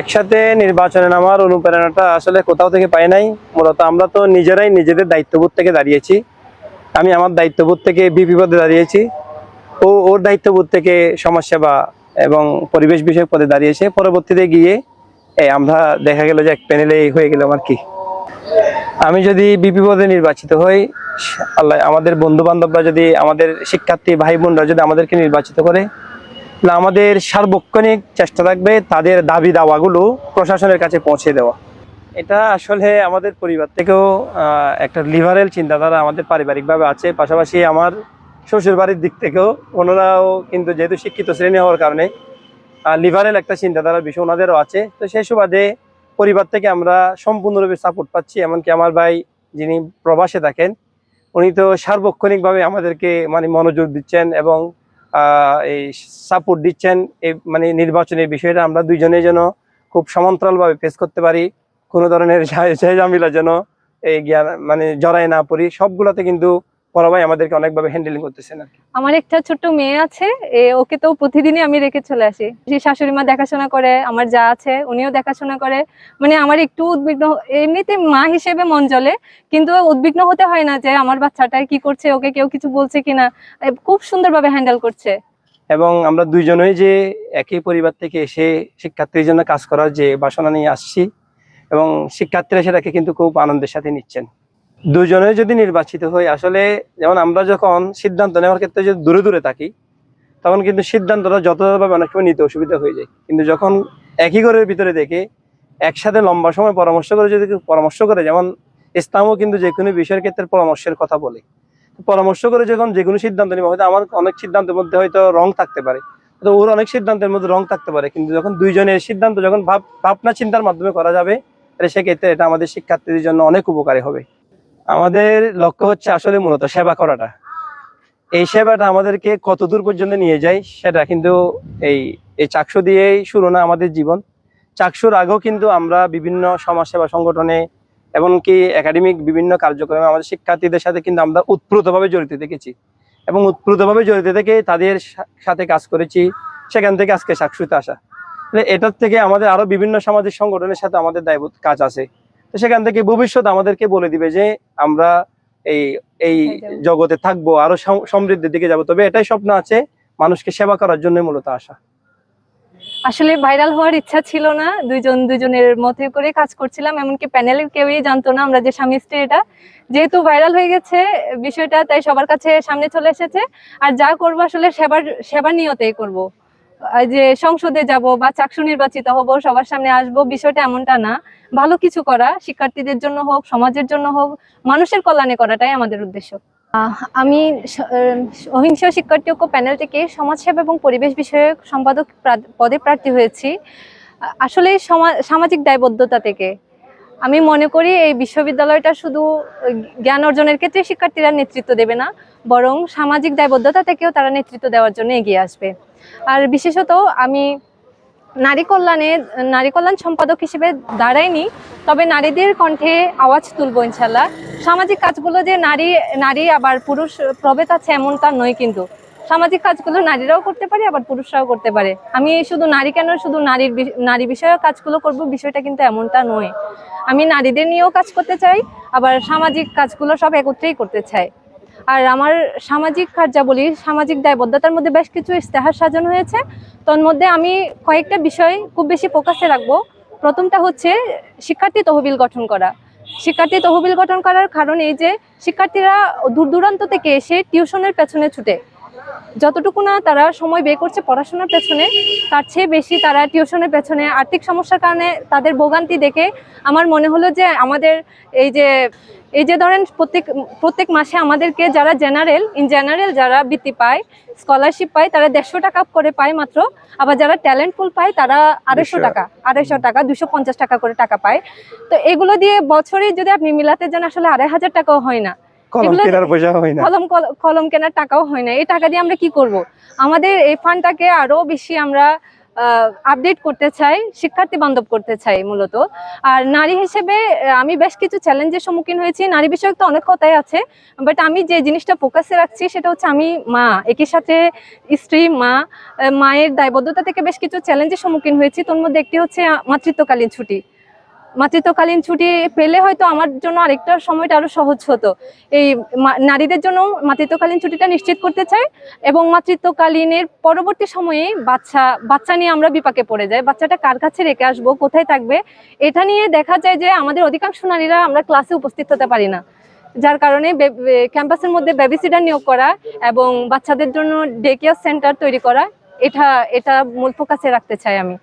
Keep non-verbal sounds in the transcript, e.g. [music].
একসাথে নির্বাচনে নামার অনুপ্রেরণাটা আসলে কোথাও থেকে পাই নাই। মূলত আমরা তো নিজেরাই নিজেদের দায়িত্ববোধ থেকে দাঁড়িয়েছি। আমি আমার দায়িত্ববোধ থেকে বিপি পদে দাঁড়িয়েছি। ও ওর দায়িত্ববোধ থেকে সমাজসেবা এবং পরিবেশ বিষয়ক পদে দাঁড়িয়েছে। পরবর্তীতে গিয়ে এই আমরা দেখা গেল যে এক প্যানেলে হয়ে গেলাম আর কি। আমি যদি বিপি পদে নির্বাচিত হই, আল্লাহ, আমাদের বন্ধু বান্ধবরা যদি, আমাদের শিক্ষার্থী ভাই বোনরা যদি আমাদেরকে নির্বাচিত করে আমাদের সার্বক্ষণিক চেষ্টা থাকবে তাদের দাবি দাওয়াগুলো প্রশাসনের কাছে পৌঁছে দেওয়া। এটা আসলে আমাদের পরিবার থেকেও একটা লিভারেল চিন্তাধারা আমাদের পারিবারিকভাবে আছে। পাশাপাশি আমার শ্বশুর বাড়ির দিক থেকেও ওনারাও কিন্তু যেহেতু শিক্ষিত শ্রেণি হওয়ার কারণে লিভারেল একটা চিন্তাধারার বিষয় ওনাদেরও আছে। তো সেই সুবাদে পরিবার থেকে আমরা সম্পূর্ণরূপে সাপোর্ট পাচ্ছি। এমনকি আমার ভাই যিনি প্রবাসে থাকেন, উনি তো সার্বক্ষণিকভাবে আমাদেরকে মানে মনোযোগ দিচ্ছেন এবং এই সাপোর্ট দিচ্ছেন এই মানে নির্বাচনের বিষয়টা আমরা দুইজনে যেন খুব সমান্তরালভাবে ফেস করতে পারি, কোনো ধরনের [laughs] ঝামেলা যেন এই জ্ঞান মানে জড়ায় না পড়ি। সবগুলোতে কিন্তু বড় ভাই আমাদেরকে অনেকভাবে হ্যান্ডেলিং করতেছেন আর আমার একটা ছোট্ট মেয়ে আছে ওকে তো প্রতিদিনই আমি রেখে চলে আসি। যে শাশুড়ি মা দেখাশোনা করে আমার যা আছে উনিও দেখাশোনা করে। মানে আমার একটু উদ্বিগ্ন এমনিতে মা হিসেবে মন জ্বলে কিন্তু উদ্বিগ্ন হতে হয় না যে আমার বাচ্চাটা কি করছে ওকে কেউ কিছু বলছে কিনা। খুব সুন্দরভাবে হ্যান্ডেল করছে। এবং আমরা দুইজনেই যে একই পরিবার থেকে এসে শিক্ষার্থীর জন্য কাজ করার যে বাসনা নিয়ে আসছি এবং শিক্ষার্থীরা সেটাকে কিন্তু খুব আনন্দের সাথে নিচ্ছেন। দুজনে যদি নির্বাচিত হই, আসলে যেমন আমরা যখন সিদ্ধান্ত নেওয়ার ক্ষেত্রে যদি দূরে দূরে থাকি, তখন কিন্তু সিদ্ধান্তটা যথাযথভাবে অনেক সময় নিতে অসুবিধা হয়ে যায়। কিন্তু যখন একই ঘরের ভিতরে দেখে, একসাথে লম্বা সময় পরামর্শ করে যদি পরামর্শ করে, যেমন ইসলামও কিন্তু যে কোনো বিষয়ের ক্ষেত্রে পরামর্শের কথা বলে। পরামর্শ করে যখন যে কোনো সিদ্ধান্ত নেবে, হয়তো আমার অনেক সিদ্ধান্তের মধ্যে হয়তো রং থাকতে পারে তো ওর অনেক সিদ্ধান্তের মধ্যে রং থাকতে পারে, কিন্তু যখন দুইজনের সিদ্ধান্ত যখন ভাব ভাবনা চিন্তার মাধ্যমে করা যাবে, তাহলে সেক্ষেত্রে এটা আমাদের শিক্ষার্থীদের জন্য অনেক উপকারী হবে। আমাদের লক্ষ্য হচ্ছে আসলে মূলত সেবা করাটা। এই সেবাটা আমাদেরকে কত দূর পর্যন্ত নিয়ে যায় সেটা কিন্তু এই এই চাকসু দিয়েই শুরু না আমাদের জীবন। চাকসুর আগেও কিন্তু আমরা বিভিন্ন সমাজসেবা সংগঠনে এমনকি একাডেমিক বিভিন্ন কার্যক্রমে আমাদের শিক্ষার্থীদের সাথে কিন্তু আমরা উৎপ্রুতভাবে জড়িত দেখেছি এবং উৎপ্রুতভাবে জড়িত থেকে তাদের সাথে কাজ করেছি, সেখান থেকে আজকে চাকসুতে আসা। এটার থেকে আমাদের আরও বিভিন্ন সামাজিক সংগঠনের সাথে আমাদের দায়বদ্ধ কাজ আছে। তো সেখান থেকে ভবিষ্যৎ আমাদেরকে বলে দিবে যে আমরা এই এই জগতে থাকব আরও সমৃদ্ধির দিকে যাব। তবে এটাই স্বপ্ন আছে মানুষকে সেবা করার জন্য মূলত আসা আসলে ভাইরাল হওয়ার ইচ্ছা ছিল না দুইজন দুজনের মতে করে কাজ করছিলাম এমনকি প্যানেলের কেউই জানতো না আমরা যে স্বামী স্ত্রী এটা। যেহেতু ভাইরাল হয়ে গেছে বিষয়টা তাই সবার কাছে সামনে চলে এসেছে। আর যা করব আসলে সেবার সেবা নিয়তেই করব। যে সংসদে যাব বা চাকসু নির্বাচিত হব, সবার সামনে আসব, বিষয়টা এমনটা না। ভালো কিছু করা, শিক্ষার্থীদের জন্য হোক, সমাজের জন্য হোক, মানুষের কল্যাণে করাটাই আমাদের উদ্দেশ্য। আমি অহিংসা শিক্ষার্থী ঐক্য প্যানেল থেকে সমাজসেবা এবং পরিবেশ বিষয়ক সম্পাদক পদে প্রার্থী হয়েছি। আসলে সামাজিক দায়বদ্ধতা থেকে আমি মনে করি এই বিশ্ববিদ্যালয়টা শুধু জ্ঞান অর্জনের ক্ষেত্রে শিক্ষার্থীরা নেতৃত্ব দেবে না, বরং সামাজিক দায়বদ্ধতা থেকেও তারা নেতৃত্ব দেওয়ার জন্য এগিয়ে আসবে। আর বিশেষত আমি নারী কল্যাণে, নারী কল্যাণ সম্পাদক হিসেবে দাঁড়াইনি, তবে নারীদের কণ্ঠে আওয়াজ তুলবো ইনশাল্লাহ সামাজিক কাজগুলো যে নারী নারী আবার পুরুষ প্রভেদ আছে এমনটা নয় কিন্তু। সামাজিক কাজগুলো নারীরাও করতে পারে, আবার পুরুষরাও করতে পারে। আমি শুধু নারী কেন, শুধু নারীর নারী বিষয়ক কাজগুলো করব বিষয়টা কিন্তু এমনটা নয়। আমি নারীদের নিয়েও কাজ করতে চাই, আবার সামাজিক কাজগুলো সব একত্রেই করতে চাই। আর আমার সামাজিক কার্যাবলী, সামাজিক দায়বদ্ধতার মধ্যে বেশ কিছু ইস্তেহার সাজানো হয়েছে। তন্মধ্যে আমি কয়েকটা বিষয় খুব বেশি ফোকাসে রাখব। প্রথমটা হচ্ছে শিক্ষার্থী তহবিল গঠন করা। শিক্ষার্থী তহবিল গঠন করার কারণ এই যে, শিক্ষার্থীরা দূর দূরান্ত থেকে এসে টিউশনের পেছনে ছুটে। যতটুকু না তারা সময় বের করছে পড়াশোনার পেছনে তার চেয়ে বেশি তারা টিউশনের পেছনে। আর্থিক সমস্যার কারণে তাদের ভোগান্তি দেখে আমার মনে হলো যে আমাদের এই যে এই যে ধরেন প্রত্যেক প্রত্যেক মাসে আমাদেরকে যারা জেনারেল ইন জেনারেল যারা বৃত্তি পায় স্কলারশিপ পায় তারা দেড়শো টাকা করে পায় মাত্র। আবার যারা ট্যালেন্ট ফুল পায় তারা আড়াইশো টাকা আড়াইশো টাকা দুশো পঞ্চাশ টাকা করে টাকা পায়। তো এগুলো দিয়ে বছরে যদি আপনি মিলাতে যান আসলে আড়াই হাজার টাকাও হয় না। কলম কেনার পয়সা হয় না। কলম কলম কেনার টাকাও হয় না। এই টাকা দিয়ে আমরা কি করব? আমাদের এই ফান্ডটাকে আরও বেশি আমরা আপডেট করতে চাই শিক্ষার্থী বান্ধব করতে চাই মূলত। আর নারী হিসেবে আমি বেশ কিছু চ্যালেঞ্জের সম্মুখীন হয়েছি। নারী বিষয়ক তো অনেক কথাই আছে বাট আমি যে জিনিসটা ফোকাসে রাখছি সেটা হচ্ছে আমি মা। একই সাথে স্ত্রী মা মায়ের দায়বদ্ধতা থেকে বেশ কিছু চ্যালেঞ্জের সম্মুখীন হয়েছি। তোর মধ্যে একটি হচ্ছে মাতৃত্বকালীন ছুটি। মাতৃত্বকালীন ছুটি পেলে হয়তো আমার জন্য আরেকটা সময়টা আরও সহজ হতো। এই নারীদের জন্য মাতৃত্বকালীন ছুটিটা নিশ্চিত করতে চাই এবং মাতৃত্বকালীনের পরবর্তী সময়ে বাচ্চা বাচ্চা নিয়ে আমরা বিপাকে পড়ে যাই। বাচ্চাটা কার কাছে রেখে আসব, কোথায় থাকবে, এটা নিয়ে দেখা যায় যে আমাদের অধিকাংশ নারীরা আমরা ক্লাসে উপস্থিত হতে পারি না। যার কারণে ক্যাম্পাসের মধ্যে বেবিসিটার নিয়োগ করা এবং বাচ্চাদের জন্য ডে কেয়ার সেন্টার তৈরি করা, এটা এটা মূল ফোকাসে রাখতে চাই আমি।